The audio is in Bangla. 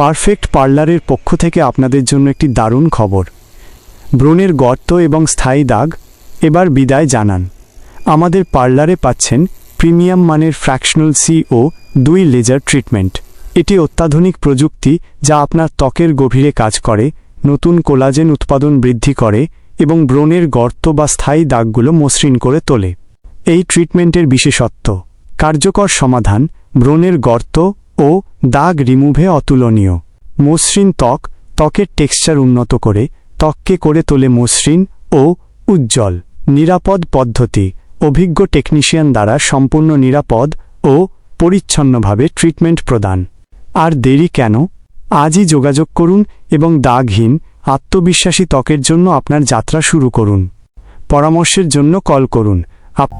পারফেক্ট পার্লারের পক্ষ থেকে আপনাদের জন্য একটি দারুণ খবর। ব্রণের গর্ত এবং স্থায়ী দাগ, এবার বিদায় জানান। আমাদের পার্লারে পাচ্ছেন প্রিমিয়াম মানের ফ্র্যাকশনাল সি ও দুই লেজার ট্রিটমেন্ট। এটি অত্যাধুনিক প্রযুক্তি যা আপনার ত্বকের গভীরে কাজ করে, নতুন কোলাজেন উৎপাদন বৃদ্ধি করে এবং ব্রণের গর্ত বা স্থায়ী দাগগুলো মসৃণ করে তোলে। এই ট্রিটমেন্টের বিশেষত্ব, কার্যকর সমাধান, ব্রণের গর্ত ও দাগ রিমুভে অতুলনীয়। মসৃণ ত্বক ত্বকের টেক্সচার উন্নত করে, ত্বককে করে তোলে মসৃণ ও উজ্জ্বল। নিরাপদ পদ্ধতি। অভিজ্ঞ টেকনিশিয়ান দ্বারা সম্পূর্ণ নিরাপদ ও পরিচ্ছন্নভাবে ট্রিটমেন্ট প্রদান। আর দেরি কেন? আজই যোগাযোগ করুন এবং দাগহীন, আত্মবিশ্বাসী ত্বকের জন্য আপনার যাত্রা শুরু করুন। পরামর্শের জন্য কল করুন। আপ